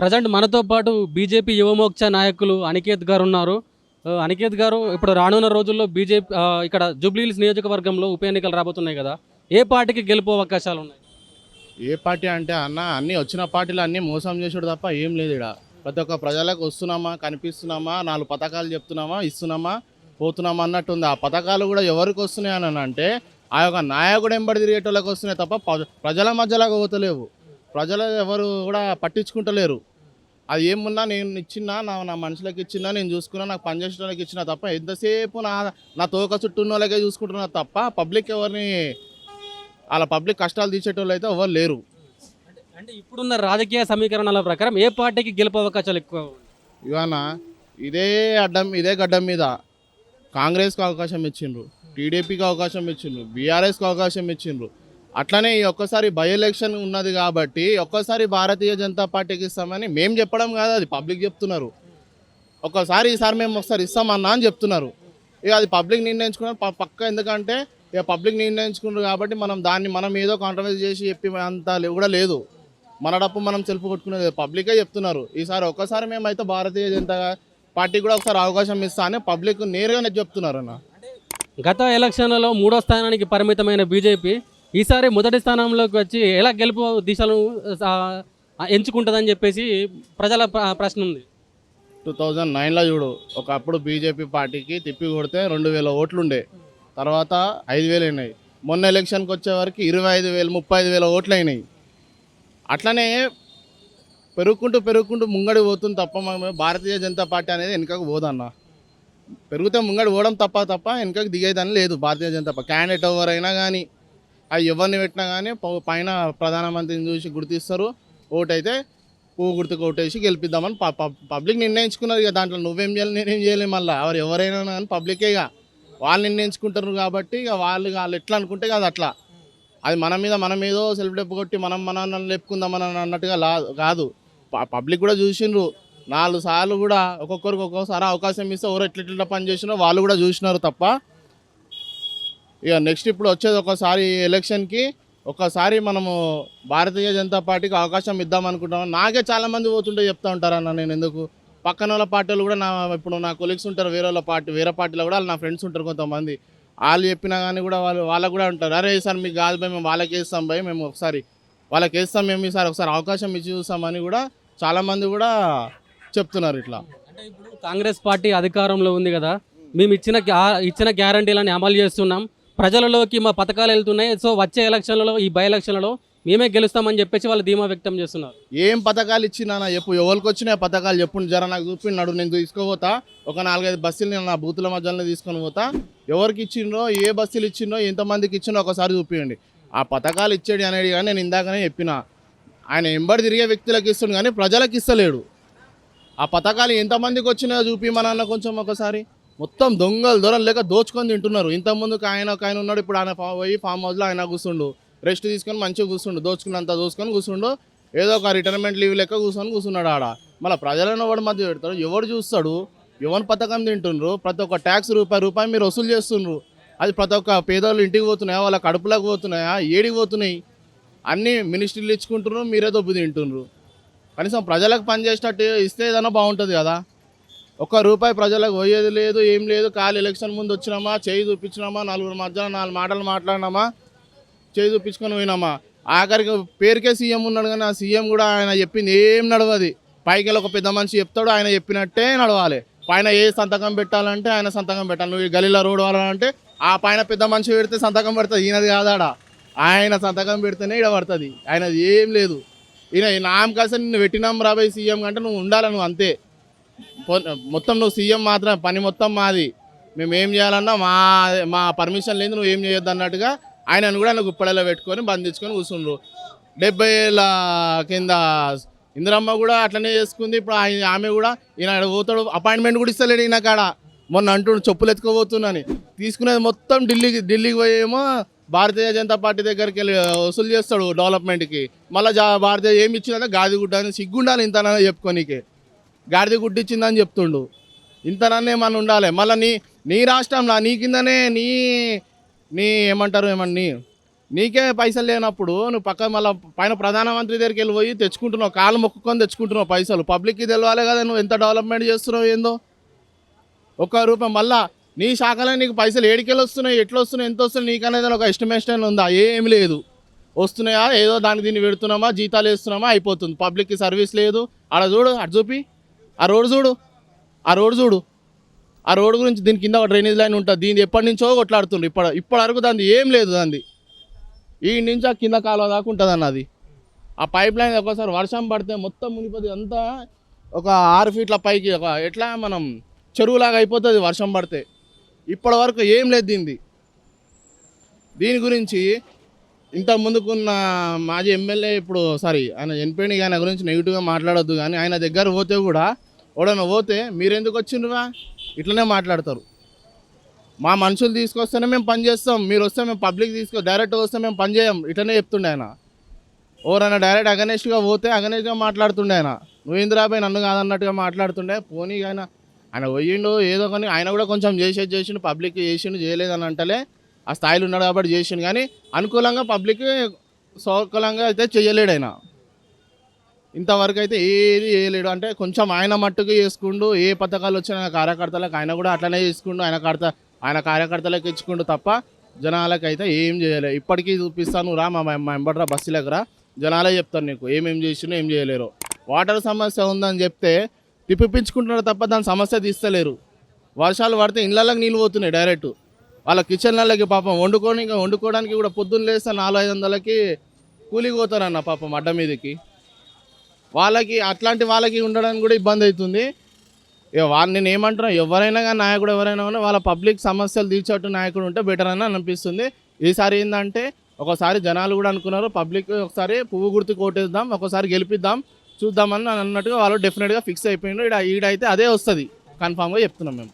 Present మనతో పాటు BJP Yuva Morcha నాయకులు అనికేత్ గారు ఉన్నారు. అనికేత్ గారు ఇప్పుడు రానున్న రోజుల్లో బీజేపీ ఇక్కడ జూబ్లీహిల్స్ నియోజకవర్గంలో ఉప ఎన్నికలు రాబోతున్నాయి కదా. ఏ పార్టీకి గెలుపు అవకాశాలు ఉన్నాయి? ఏ పార్టీ అంటే అన్న అన్ని వచ్చిన పార్టీలు అన్నీ మోసం చేసుడు తప్ప ఏం లేదు ఇక్కడ ప్రతి ఒక్క ప్రజలకు వస్తున్నామా కనిపిస్తున్నామా నాలుగు పథకాలు చెప్తున్నామా ఇస్తున్నామా పోతున్నామా అన్నట్టుంది. ఆ పథకాలు కూడా ఎవరికి వస్తున్నాయి అని అంటే ఆ యొక్క నాయకుడు ఎంబడి తిరిగేటోళ్ళకి వస్తున్నాయి తప్ప ప్రజల మధ్యలాగా పోతలేవు. ప్రజలు ఎవరు కూడా పట్టించుకుంటలేరు. అది ఏమున్నా నేను ఇచ్చినా నా నా మనుషులకి ఇచ్చినా నేను చూసుకున్నా నాకు పనిచేసే వాళ్ళకి ఇచ్చినా తప్ప ఎంతసేపు నా నా తోక చుట్టూ ఉన్న వాళ్ళకే చూసుకుంటున్నా తప్ప పబ్లిక్ ఎవరిని అలా పబ్లిక్ కష్టాలు తీసేటోళ్ళు అయితే ఎవరు లేరు. అంటే ఇప్పుడున్న రాజకీయ సమీకరణాల ప్రకారం ఏ పార్టీకి గెలుపు అవకాశాలు ఎక్కువ? ఇవాళ ఇదే అడ్డం ఇదే గడ్డం మీద కాంగ్రెస్కి అవకాశం ఇచ్చిండ్రు టీడీపీకి అవకాశం ఇచ్చిండ్రు బీఆర్ఎస్కి అవకాశం ఇచ్చిండ్రు. అట్లనే ఈ ఒక్కసారి బై ఎలక్షన్ ఉన్నది కాబట్టి ఒక్కసారి భారతీయ జనతా పార్టీకి ఇస్తామని మేము చెప్పడం కాదు అది పబ్లిక్ చెప్తున్నారు. ఒక్కసారి ఈసారి మేము ఒకసారి ఇస్తామన్నా అని చెప్తున్నారు. ఇక అది పబ్లిక్ నిర్ణయించుకున్నారు పక్క ఎందుకంటే ఇక పబ్లిక్ నిర్ణయించుకున్నారు కాబట్టి మనం దాన్ని మనం ఏదో కాంట్రవర్సీ చేసి చెప్పి అంత లే- కూడా లేదు. మన డప్పు మనం సెల్ఫ్ కొట్టుకునేది పబ్లికే చెప్తున్నారు. ఈసారి ఒక్కసారి మేమైతే భారతీయ జనతా పార్టీకి కూడా ఒకసారి అవకాశం ఇస్తా అని పబ్లిక్ నేరుగానే చెప్తున్నారు అన్న గత ఎలక్షన్లలో మూడో స్థానానికి పరిమితమైన బీజేపీ ఈసారి మొదటి స్థానంలోకి వచ్చి ఎలా గెలుపు దిశను ఎంచుకుంటుందని చెప్పేసి ప్రజల ప్రశ్న ఉంది. టూ థౌజండ్ నైన్లో చూడు ఒకప్పుడు బీజేపీ పార్టీకి తిప్పి కొడితే రెండు వేల ఓట్లుండే. తర్వాత ఐదు వేలు అయినాయి. మొన్న ఎలక్షన్కి వచ్చే వరకు ఇరవై ఐదు వేలు ముప్పై ఐదు వేల ఓట్లు అయినాయి. అట్లనే పెరుగుకుంటూ పెరుగుకుంటూ ముంగడి పోతుంది తప్ప మనం భారతీయ జనతా పార్టీ అనేది వెనుకకు పోదన్న. పెరిగితే ముంగడి పోవడం తప్ప తప్ప వెనుకకు దిగేదని లేదు భారతీయ జనతా పార్టీ క్యాండిడేట్ ఎవరైనా కానీ అవి ఎవరిని పెట్టినా కానీ పైన ప్రధానమంత్రిని చూసి గుర్తిస్తారు. ఓటైతే పువ్వు గుర్తుకు ఓటేసి గెలిపిద్దామని ప- ప- పబ్లిక్ నిర్ణయించుకున్నారు ఇక దాంట్లో నువ్వేం చేయాలి నేనేం చేయలేము మళ్ళీ. ఎవరు ఎవరైనా కానీ పబ్లికే ఇక. వాళ్ళు నిర్ణయించుకుంటారు కాబట్టి ఇక వాళ్ళు వాళ్ళు ఎట్లా అనుకుంటే ఇక అది అట్లా. అది మన మీద మనం ఏదో సెల్ఫ్ డెప్ కొట్టి మనం మన లేపుకుందామని అన్నట్టుగా లా కాదు. ప- పబ్లిక్ కూడా చూసిండ్రు. నాలుగు సార్లు కూడా ఒక్కొక్కరికి ఒక్కొక్కసారి అవకాశం ఇస్తే ఎవరు ఎట్ల పని చేసినా వాళ్ళు కూడా చూసినారు తప్ప ఇక నెక్స్ట్ ఇప్పుడు వచ్చేది ఒకసారి ఎలక్షన్కి ఒకసారి మనము భారతీయ జనతా పార్టీకి అవకాశం ఇద్దాం అనుకుంటాం నాకే చాలామంది పోతుంటే చెప్తా ఉంటారన్న నేను ఎందుకు? పక్కన వాళ్ళ పార్టీలు కూడా నా ఇప్పుడు నా కొలీగ్స్ ఉంటారు వేరే వాళ్ళ పార్టీ వేరే పార్టీలో కూడా వాళ్ళు నా ఫ్రెండ్స్ ఉంటారు కొంతమంది. వాళ్ళు చెప్పినా కానీ కూడా వాళ్ళు వాళ్ళకు కూడా ఉంటారు అరే సార్ మీకు కాదు భయ మేము వాళ్ళకి వేస్తాం భయ మేము ఒకసారి వాళ్ళకి వేస్తాం మేము ఈసారి ఒకసారి అవకాశం ఇచ్చి చూస్తామని కూడా చాలామంది కూడా చెప్తున్నారు ఇట్లా. అంటే ఇప్పుడు కాంగ్రెస్ పార్టీ అధికారంలో ఉంది కదా మేము ఇచ్చిన ఇచ్చిన గ్యారంటీలని అమలు చేస్తున్నాం. ప్రజలలోకి మా పథకాలు వెళ్తున్నాయి. సో వచ్చే ఎలక్షన్లలో ఈ బై ఎలక్షన్లలో మేమే గెలుస్తామని చెప్పేసి వాళ్ళు ధీమా వ్యక్తం చేస్తున్నారు. ఏం పథకాలు ఇచ్చినా చెప్పు ఎవరికి వచ్చినాయి పథకాలు చెప్పు జర నాకు చూపినాడు నేను తీసుకోపోతా. ఒక నాలుగైదు బస్సులు నేను నా బూతుల మధ్యలో తీసుకొని పోతా. ఎవరికి ఇచ్చిండ్రో ఏ బస్సులు ఇచ్చిండ్రో ఎంతమందికి ఇచ్చినో ఒకసారి చూపించండి. ఆ పథకాలు ఇచ్చాడు అనేది కానీ నేను ఇందాకనే చెప్పిన. ఆయన ఎంబడి తిరిగే వ్యక్తులకు ఇస్తుండు కానీ ప్రజలకు ఇస్తలేడు. ఆ పథకాలు ఎంతమందికి వచ్చినాయో చూపిమనన్న కొంచెం ఒకసారి. మొత్తం దొంగలు దొరలు లేక దోచుకొని తింటున్నారు. ఇంతకుముందుకు ఆయన ఒక ఆయన ఉన్నాడు ఇప్పుడు ఆయన పోయి ఫామ్ హౌస్లో ఆయన కూర్చుండు రెస్ట్ తీసుకొని మంచిగా కూర్చుండు దోచుకున్నంత దోచుకొని కూర్చుండు ఏదో ఒక రిటైర్మెంట్ లీవ్ లెక్క కూర్చొని కూర్చున్నాడు ఆడ. మళ్ళీ ప్రజలను ఎవడు మధ్య పెడతాడు? ఎవడు చూస్తాడు? ఎవరి పథకం తింటుండ్రు? ప్రతి ఒక్క ట్యాక్స్ రూపాయి రూపాయి మీరు వసూలు చేస్తుండ్రు. అది ప్రతి ఒక్క పేదోళ్ళు ఇంటికి పోతున్నాయా? వాళ్ళ కడుపులకు పోతున్నాయా? ఏడికి పోతున్నాయి? అన్నీ మినిస్ట్రీలు ఇచ్చుకుంటున్నారు మీరే దొబ్బు తింటుండ్రు కనీసం ప్రజలకు పని చేసేటట్టు ఇస్తే ఏదైనా బాగుంటుంది కదా. ఒక్క రూపాయి ప్రజలకు పోయేది లేదు ఏం లేదు. కాలు ఎలక్షన్ ముందు వచ్చినామా చేయి చూపించినామా నలుగురు మధ్యాహ్నం నాలుగు మాటలు మాట్లాడినామా చేయి చూపించుకొని పోయినామా? ఆఖరికి పేరుకే సీఎం ఉన్నాడు కానీ ఆ సీఎం కూడా ఆయన చెప్పింది ఏం నడవది. పైకి వెళ్ళి ఒక పెద్ద మనిషి చెప్తాడు ఆయన చెప్పినట్టే నడవాలి. పైన ఏ సంతకం పెట్టాలంటే ఆయన సంతకం పెట్టాలి. నువ్వు గలీలో రోడ్ వాడాలంటే ఆ పైన పెద్ద మనిషి పెడితే సంతకం పెడుతుంది ఈయనది కాదాడా? ఆయన సంతకం పెడితేనే ఇక్కడ పడుతుంది. ఆయనది ఏం లేదు. ఈయన ఈ నామకాసం నిన్ను పెట్టినాం రాబోయే సీఎం కంటే నువ్వు ఉండాలి నువ్వు అంతే. మొత్తం నువ్వు సీఎం మాత్రం పని మొత్తం మాది. మేము ఏం చేయాలన్నా మా మా పర్మిషన్ లేదు నువ్వు ఏం చేయొద్దు అన్నట్టుగా ఆయనను కూడా ఆయన గుప్పడలో పెట్టుకొని బంధించుకొని కూర్చుండ్రు. డెబ్బై ఏళ్ళ కింద ఇందిరమ్మ కూడా అట్లనే చేసుకుంది. ఇప్పుడు ఆయన ఆమె కూడా ఈయన పోతాడు. అపాయింట్మెంట్ కూడా ఇస్తలేడు ఈయన కాడ. మొన్న అంటుండు చెప్పులు ఎత్తుకోబోతున్నాని తీసుకునేది మొత్తం ఢిల్లీకి ఢిల్లీకి పోయేమో భారతీయ జనతా పార్టీ దగ్గరికి వెళ్ళి వసూలు చేస్తాడు డెవలప్మెంట్కి మళ్ళీ జా భారతీయ ఏమి ఇచ్చిందంటే గాదిగుడ్డ అని సిగ్గుండాలి ఇంతనన్నా చెప్పుకోనీకే. గాడిద గుడ్డిచ్చిందని చెప్తుండు. ఇంతనన్నే మన ఉండాలి. మళ్ళీ నీ నీ రాష్ట్రంలో నీ కిందనే నీ నీ ఏమంటారు ఏమన్నా నీ నీకే పైసలు లేనప్పుడు నువ్వు పక్క మళ్ళీ పైన ప్రధానమంత్రి దగ్గరికి వెళ్ళి పోయి తెచ్చుకుంటున్నావు కాళ్ళు మొక్కుకొని తెచ్చుకుంటున్నావు పైసలు. పబ్లిక్కి తెలవాలి కదా నువ్వు ఎంత డెవలప్మెంట్ చేస్తున్నావు ఏందో. ఒక్క రూపాయి మళ్ళా నీ శాఖలో నీకు పైసలు ఏడికెళ్ళి వస్తున్నాయి ఎట్లా వస్తున్నాయి ఎంత వస్తున్నాయి నీకనేది ఒక ఎస్టిమేషన్ ఉందా? ఏం లేదు. వస్తున్నాయా? ఏదో దానికి దీన్ని పెడుతున్నామా? జీతాలు వేస్తున్నామా? అయిపోతుంది. పబ్లిక్కి సర్వీస్ లేదు. ఆడ చూడు అటు చూపి. ఆ రోడ్ చూడు. ఆ రోడ్ చూడు. ఆ రోడ్ గురించి దీని కింద ఒక డ్రైనేజ్ లైన్ ఉంటుంది. దీని ఎప్పటి నుంచో కొట్లాడుతుండ్రు. ఇప్పుడు ఇప్పటి వరకు దాన్ని ఏం లేదు దాన్ని ఈ నుంచి ఆ కింద కాలువ దాకా ఉంటుంది అన్న అది. ఆ పైప్ లైన్ ఒకసారి వర్షం పడితే మొత్తం మునిపోతుంది అంతా ఒక ఆరు ఫీట్ల పైకి ఒక ఎట్లా మనం చెరువులాగా అయిపోతుంది వర్షం పడితే. ఇప్పటి వరకు ఏం లేదు దీనిది దీని గురించి ఇంత ముందుకున్న మాజీ ఎమ్మెల్యే ఇప్పుడు సారీ ఆయన చనిపోయిన ఆయన గురించి నెగిటివ్గా మాట్లాడొద్దు కానీ ఆయన దగ్గర పోతే కూడా ఎవడన్నా పోతే మీరెందుకు వచ్చిండ్రా ఇట్లనే మాట్లాడతారు. మా మనుషులు తీసుకొస్తేనే మేము పని చేస్తాం. మీరు వస్తే మేము పబ్లిక్ తీసుకో డైరెక్ట్ వస్తే మేము పని చేయం. ఇట్లనే చెప్తుండే ఆయన. ఎవరైనా డైరెక్ట్ అగనేష్గా పోతే అగనేష్గా మాట్లాడుతుండే ఆయన. నువ్వు ఇందిరాబాయ్ నన్ను కాదన్నట్టుగా మాట్లాడుతుండే. పోనీ ఆయన ఆయన పోయిండు ఏదో కానీ ఆయన కూడా కొంచెం చేసేది చేసిండు పబ్లిక్ చేసిండు చేయలేదని అంటలే. ఆ స్థాయిలో ఉన్నాడు కాబట్టి చేసిండు. కానీ అనుకూలంగా పబ్లిక్ సౌకూలంగా అయితే చేయలేడు ఆయన. ఇంతవరకు అయితే ఏది చేయలేడు. అంటే కొంచెం ఆయన మట్టుకు చేసుకుండు ఏ పథకాలు వచ్చినా కార్యకర్తలకు ఆయన కూడా అట్లనే చేసుకుండు ఆయన కర్త ఆయన కార్యకర్తలకు ఇచ్చుకుండు తప్ప జనాలకైతే ఏం చేయలేదు ఇప్పటికీ చూపిస్తాను రా మా మా ఎంబడ్రా బస్సులకు రా. జనాలే చెప్తారు నీకు ఏమేం చేసినా ఏం చేయలేరు. వాటర్ సమస్య ఉందని చెప్తే తిప్పిపించుకుంటున్నారు తప్ప దాని సమస్య తీస్తలేరు. వర్షాలు పడితే ఇళ్ళకి నీళ్ళు పోతున్నాయి డైరెక్ట్. వాళ్ళ కిచెన్లకి పాపం వండుకొని వండుకోవడానికి కూడా పొద్దున్న లేస్తే నాలుగు ఐదు వందలకి కూలికి పోతారన్న పాపం అడ్డ మీదకి. వాళ్ళకి అట్లాంటి వాళ్ళకి ఉండడానికి కూడా ఇబ్బంది అవుతుంది. ఇక వాళ్ళు నేను ఏమంటున్నా ఎవరైనా కానీ నాయకుడు ఎవరైనా కానీ వాళ్ళ పబ్లిక్ సమస్యలు తీర్చేట్టు నాయకుడు ఉంటే బెటర్ అని అనిపిస్తుంది. ఈసారి ఏంటంటే ఒకసారి జనాలు కూడా అనుకున్నారు పబ్లిక్ ఒకసారి పువ్వు గుర్తు కొట్టేద్దాం ఒకసారి గెలిపిద్దాం చూద్దామని అన్నట్టుగా వాళ్ళు డెఫినెట్గా ఫిక్స్ అయిపోయిండ్రు ఈడ ఈడైతే అదే వస్తుంది. కన్ఫామ్గా చెప్తున్నాం మేము.